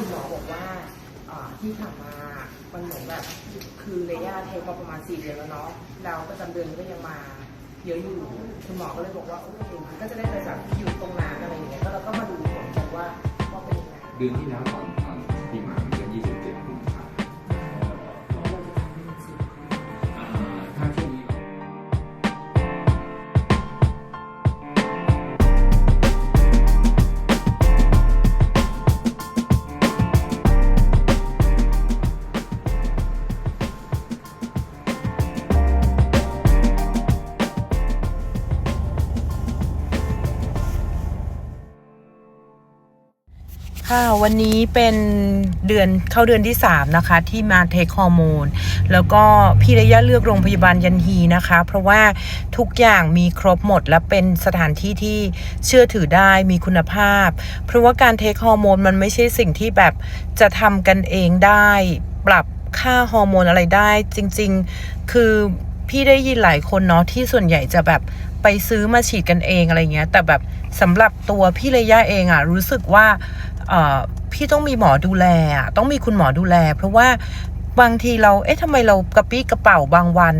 คุณหมอบอกว่าที่ผ่านมา มันเหมือนแบบคือระยะเทปมาประมาณสี่เดือนแล้วเนาะแล้วประจำเดือนก็ยังมาเยอะอยู่ คุณหมอก็เลยบอกว่าโอเคมันก็จะได้ไปแบบอยู่ตรงนั้นอะไรอย่างเงี้ยก็เราก็มาดูผลกันว่าว่าเป็นยังไงเดือนที่แล้วตอนตอนที่มา ค่ะวันนี้เป็นเดือนเข้าเดือนที่ 3 นะคะ ที่มาเทคฮอร์โมนแล้วก็พี่ระยะเลือกโรงพยาบาลยันฮีนะคะ เพราะว่าทุกอย่างมีครบหมดและเป็นสถานที่ที่เชื่อถือได้มีคุณภาพ เพราะว่าการเทคฮอร์โมนมันไม่ใช่สิ่งที่แบบจะทำกันเองได้ ปรับค่าฮอร์โมนอะไรได้ จริง ๆ คือพี่ได้ยินหลายคนเนาะที่ส่วนใหญ่จะแบบไปซื้อมาฉีดกันเองอะไรเงี้ย แต่แบบสำหรับตัวพี่ระยะเองอะรู้สึกว่า พี่ต้องมีหมอดูแลต้องมีคุณหมอดูแล เพราะว่าบางทีเรา เอ๊ะทำไมเรากระปี้กระเป๋าบางวัน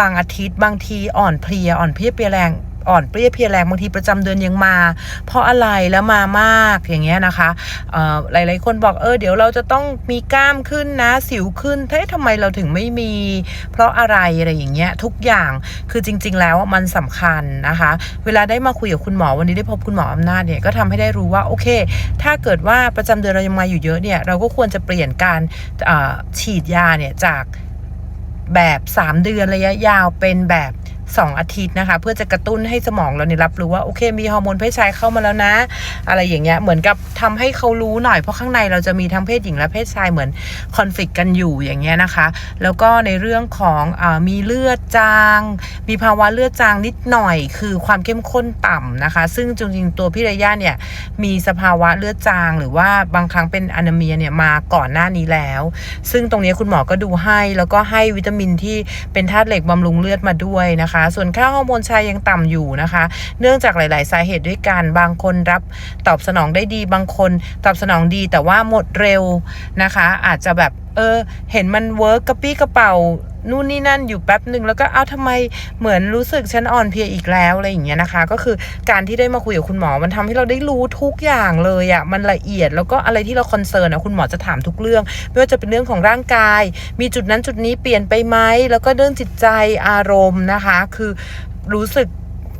บางอาทิตย์ บางทีอ่อนเพลียอ่อนเพลียเปียแรง อ่อนเปรี้ยเพียแรงบางทีประจำเดือนยังมา เพราะอะไรแล้วมามากอย่างเงี้ยนะคะหลาย ๆ คนบอกเออเดี๋ยวเราจะต้องมีกล้ามขึ้นนะสิวขึ้นเฮ้ยทำไมเราถึงไม่มี เพราะอะไรอะไรอย่างเงี้ยทุกอย่างคือจริง ๆ แล้วมันสำคัญนะคะ เวลาได้มาคุยกับคุณหมอวันนี้ได้พบคุณหมออำนาจเนี่ยก็ทำให้ได้รู้ว่าโอเค ถ้าเกิดว่าประจำเดือนเรายังมาอยู่เยอะเนี่ยเราก็ควรจะเปลี่ยนการฉีดยาเนี่ยจากแบบ 3 เดือนระยะยาวเป็นแบบ 2 อาทิตย์นะคะ เพื่อจะกระตุ้นให้สมองเราเนี่ยรับรู้ว่าโอเค มีฮอร์โมนเพศชายเข้ามาแล้วนะ อะไรอย่างเงี้ยเหมือนกับทำให้เขารู้หน่อยเพราะข้างในเราจะมีทั้งเพศหญิงและเพศชายเหมือนคอน FLICT กันอยู่อย่างเงี้ยนะคะ แล้วก็ในเรื่องของอมีเลือดจาง มีภาวะเลือดจางนิดหน่อย คือความเข้มข้นต่ำนะคะ ซึ่งจริงๆตัวพี่ระยะเนี่ยมีสภาวะเลือดจาง หรือว่าบางครั้งเป็นอนาเมียเนี่ยมาก่อนหน้านี้แล้ว ซึ่งตรงนี้คุณหมอก็ดูให้แล้วก็ให้วิตามินที่เป็นธาตุเหล็กบำรุงเลือดมาด้วยนะคะส่วนค่าฮอร์โมนชายยังต่ำอยู่นะคะ เนื่องจากหลาย ๆ สาเหตุด้วยกัน บางคนรับตอบสนองได้ดี บางคนตอบสนองดีแต่ว่าหมดเร็วนะคะ อาจจะแบบเออเห็นมันเวิร์กกระปี้กระเป๋า นู่นนี่นั่นอยู่แป๊บหนึ่งแล้วก็เอ้าทำไมเหมือนรู้สึกฉันอ่อนเพลียอีกแล้วอะไรอย่างเงี้ยนะคะ ก็คือการที่ได้มาคุยกับคุณหมอมันทำให้เราได้รู้ทุกอย่างเลยอะ่ะมันละเอียดแล้วก็อะไรที่เราคอนเซิร์นอะคุณหมอจะถามทุกเรื่อง ไม่ว่าจะเป็นเรื่องของร่างกาย มีจุดนั้นจุดนี้เปลี่ยนไปไหมแล้วก็เรื่องจิตใจอารมณ์นะคะ คือรู้สึก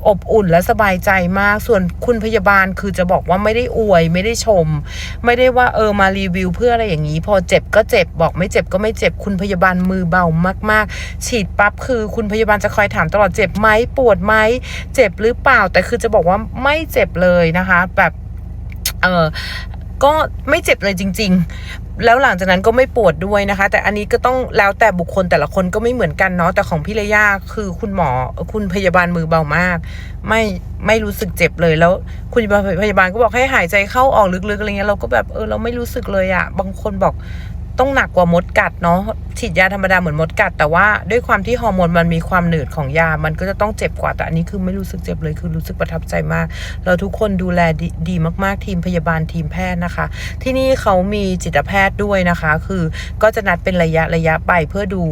อบอุ่นและสบายใจมาก ส่วนคุณพยาบาลคือจะบอกว่าไม่ได้อวย ไม่ได้ชม ไม่ได้ว่าเออมารีวิวเพื่ออะไรอย่างนี้ พอเจ็บก็เจ็บบอกไม่เจ็บก็ไม่เจ็บคุณพยาบาลมือเบามาก ๆ ฉีดปั๊บคือคุณพยาบาลจะคอยถามตลอดเจ็บไหมปวดไหมเจ็บหรือเปล่าแต่คือจะบอกว่าไม่เจ็บเลยนะคะ แบบเออ ก็ไม่เจ็บเลยจริง ๆ แล้วหลังจากนั้นก็ไม่ปวดด้วยนะคะ แต่อันนี้ก็ต้องแล้วแต่บุคคลแต่ละคนก็ไม่เหมือนกันเนาะแต่ของพี่ระยาคือคุณหมอคุณพยาบาลมือเบามาก ไม่ไม่รู้สึกเจ็บเลยแล้ว คุณพยาบาลก็บอกให้หายใจเข้าออกลึกๆอะไรเงี้ยเราก็แบบเออเราไม่รู้สึกเลยอะบางคนบอก ต้องหนักกว่ามดกัดเนาะฉีดยาธรรมดาเหมือนมดกัด แต่ว่าด้วยความที่ฮอร์โมนมันมีความหนืดของยา มันก็จะต้องเจ็บกว่าแต่อันนี้คือไม่รู้สึกเจ็บเลยคือรู้สึกประทับใจมากเราทุกคนดูแลดดีมาก ๆ ทีมพยาบาลทีมแพทย์นะคะ ที่นี่เขามีจิตแพทย์ด้วยนะคะ คือก็จะนัดเป็นระยะระยะไปเพื่อดู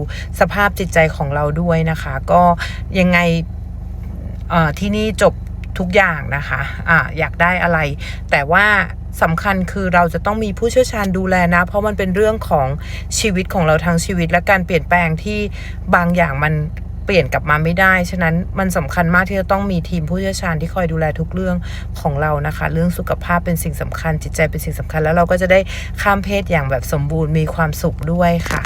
สภาพจิตใจของเราด้วยนะคะ ก็ยังไงที่นี่จบทุกอย่างนะคะอ่าอยากได้อะไร แต่ว่า สำคัญคือเราจะต้องมีผู้เชี่ยวชาญดูแลนะ เพราะมันเป็นเรื่องของชีวิตของเราทั้งชีวิต และการเปลี่ยนแปลงที่บางอย่างมันเปลี่ยนกลับมาไม่ได้ ฉะนั้นมันสำคัญมากที่จะต้องมีทีมผู้เชี่ยวชาญที่คอยดูแลทุกเรื่องของเรานะคะ เรื่องสุขภาพเป็นสิ่งสำคัญ จิตใจเป็นสิ่งสำคัญ แล้วเราก็จะได้ข้ามเพศอย่างแบบสมบูรณ์มีความสุขด้วยค่ะ